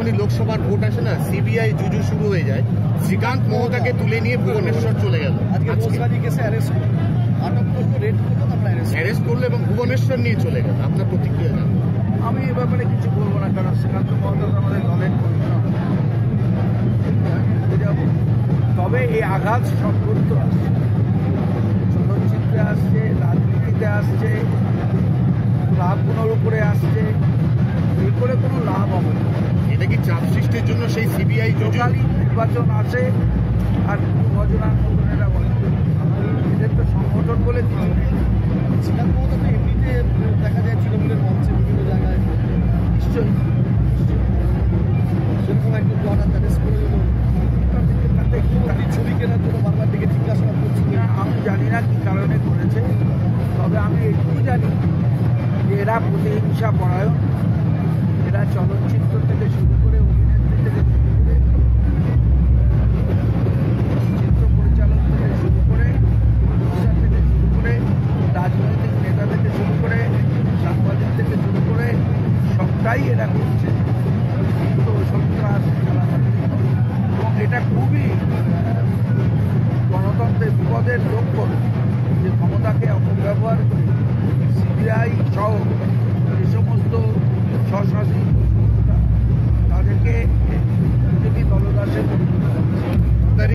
যখনই লোকসভার ভোট আসে না সিবিআই জুজু শুরু হয়ে যায়। শ্রীকান্ত মহতাকে তুলে নিয়ে ভুবনেশ্বর চলে গেল। অ্যারেস্ট করল। এবং ভুবনেশ্বর নিয়ে চলে গেল। আপনার প্রতিক্রিয়া জানান। আমি এ ব্যাপারে কিছু বলব না কারণ শ্রীকান্ত মহাদাস আমাদের দলের। তবে এই আঘাত সম্পর্ক আসছে চলচ্চিত্রে আসছে রাজনীতিতে আসছে লাভগুলোর উপরে আসছে। এই করে কোনো লাভ হবে না। এটা কি চাপ সৃষ্টির জন্য সেই সিবিআই লোকালি নির্বাচন আসে আর মতন এরা বলে। এদের তো সংগঠন বলে তো এমনিতে দেখা যায় তৃণমূলের মঞ্চে বিভিন্ন জায়গায়। নিশ্চয়ই সেরকম একজন ছবি কেনার জন্য বারবার দিকে আমি জানি না কি কারণে করেছে তবে আমি এটুকু জানি যে এরা প্রতিহিংসা পরায়ণ এরা চলচ্চিত্র থেকে শুরু করে অভিনেত্রী থেকে শুরু করে চিত্র পরিচালক থেকে শুরু করে প্রডিউসার থেকে শুরু করে রাজনৈতিক নেতা থেকে শুরু করে সাংবাদিক থেকে শুরু করে সবটাই এরা করছে। তো সন্ত্রাস এবং এটা খুবই গণতন্ত্রের বিপদের লক্ষ্য যে ক্ষমতাকে অপব্যবহার করে, সিবিআই সহ যে সমস্ত স্বশাসিত